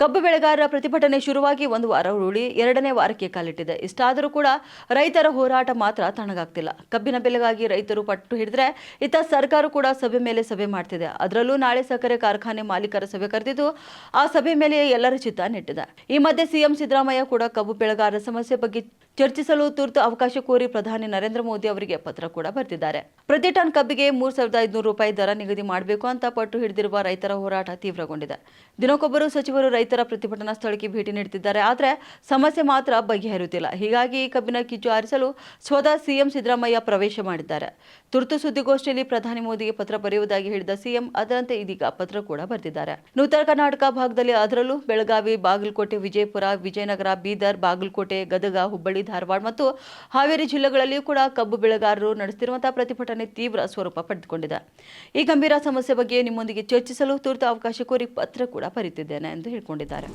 ಕಬ್ಬು ಬೆಳೆಗಾರರ ಪ್ರತಿಭಟನೆ ಶುರುವಾಗಿ ಒಂದು ವಾರ ಉರುಳಿ, ಎರಡನೇ ವಾರಕ್ಕೆ ಕಾಲಿಟ್ಟಿದೆ. ಇಷ್ಟಾದರೂ ಕೂಡ ರೈತರ ಹೋರಾಟ ಮಾತ್ರ ತಣಗಾಗ್ತಿಲ್ಲ ಕಬ್ಬಿನ ಬೆಲೆಗಾಗಿ ರೈತರು ಪಟ್ಟು ಹಿಡಿದ್ರೆ ಇತ್ತ ಸರ್ಕಾರ ಕೂಡ ಸಭೆ ಮೇಲೆ ಸಭೆ ಮಾಡ್ತಿದೆ. ಅದರಲ್ಲೂ ನಾಳೆ ಸಕ್ಕರೆ ಕಾರ್ಖಾನೆ ಮಾಲೀಕರ ಸಭೆ ಕರೆದಿದ್ದು ಆ ಸಭೆ ಮೇಲೆ ಎಲ್ಲರ ಚಿತ್ತ ನೆಟ್ಟಿದೆ. ಈ ಮಧ್ಯೆ ಸಿಎಂ ಸಿದ್ದರಾಮಯ್ಯ ಕೂಡ ಕಬ್ಬು ಬೆಳೆಗಾರರ ಸಮಸ್ಯೆ ಬಗ್ಗೆ ಚರ್ಚಿಸಲು ತುರ್ತು ಅವಕಾಶ ಕೋರಿ ಪ್ರಧಾನಿ ನರೇಂದ್ರ ಮೋದಿ ಅವರಿಗೆ ಪತ್ರ ಕೂಡ ಬರೆದಿದ್ದಾರೆ. ಪ್ರತಿ ಟನ್ ಕಬ್ಬಿಗೆ ಮೂರು ಸಾವಿರದ ಐದುನೂರು ರೂಪಾಯಿ ದರ ನಿಗದಿ ಮಾಡಬೇಕು ಅಂತ ಪಟ್ಟು ಹಿಡಿದಿರುವ ರೈತರ ಹೋರಾಟ ತೀವ್ರಗೊಂಡಿದೆ. ದಿನಕ್ಕೊಬ್ಬರು ಸಚಿವರು ರೈತರ ಪ್ರತಿಭಟನಾ ಸ್ಥಳಕ್ಕೆ ಭೇಟಿ ನೀಡುತ್ತಿದ್ದಾರೆ. ಆದರೆ ಸಮಸ್ಯೆ ಮಾತ್ರ ಬಗೆಹರಿಯುತ್ತಿಲ್ಲ. ಹೀಗಾಗಿ ಈ ಕಬ್ಬಿನ ಕಿಚ್ಚು ಆರಿಸಲು ಸ್ವತಃ ಸಿಎಂ ಸಿದ್ದರಾಮಯ್ಯ ಪ್ರವೇಶ ಮಾಡಿದ್ದಾರೆ. ತುರ್ತು ಸುದ್ದಿಗೋಷ್ಠಿಯಲ್ಲಿ ಪ್ರಧಾನಿ ಮೋದಿಗೆ ಪತ್ರ ಬರೆಯುವುದಾಗಿ ಹೇಳಿದ ಸಿಎಂ, ಅದರಂತೆ ಇದೀಗ ಪತ್ರ ಕೂಡ ಬರೆದಿದ್ದಾರೆ. ಉತ್ತರ ಕರ್ನಾಟಕ ಭಾಗದಲ್ಲಿ ಅದರಲ್ಲೂ ಬೆಳಗಾವಿ, ಬಾಗಲಕೋಟೆ, ವಿಜಯಪುರ, ವಿಜಯನಗರ, ಬೀದರ್, ಬಾಗಲಕೋಟೆ, ಗದಗ, ಹುಬ್ಬಳ್ಳಿ, ಧಾರವಾಡ ಮತ್ತು ಹಾವೇರಿ ಜಿಲ್ಲೆಗಳಲ್ಲಿಯೂ ಕೂಡ ಕಬ್ಬು ಬೆಳೆಗಾರರು ನಡೆಸುತ್ತಿರುವಂತಹ ಪ್ರತಿಭಟನೆ ತೀವ್ರ ಸ್ವರೂಪ ಪಡೆದುಕೊಂಡಿದೆ. ಈ ಗಂಭೀರ ಸಮಸ್ಯೆ ಬಗ್ಗೆ ನಿಮ್ಮೊಂದಿಗೆ ಚರ್ಚಿಸಲು ತುರ್ತು ಅವಕಾಶ ಕೋರಿ ಪತ್ರ ಕೂಡ ಬರೀತಿದ್ದೇನೆ ಎಂದು ಹೇಳಿಕೊಂಡಿದ್ದಾರೆ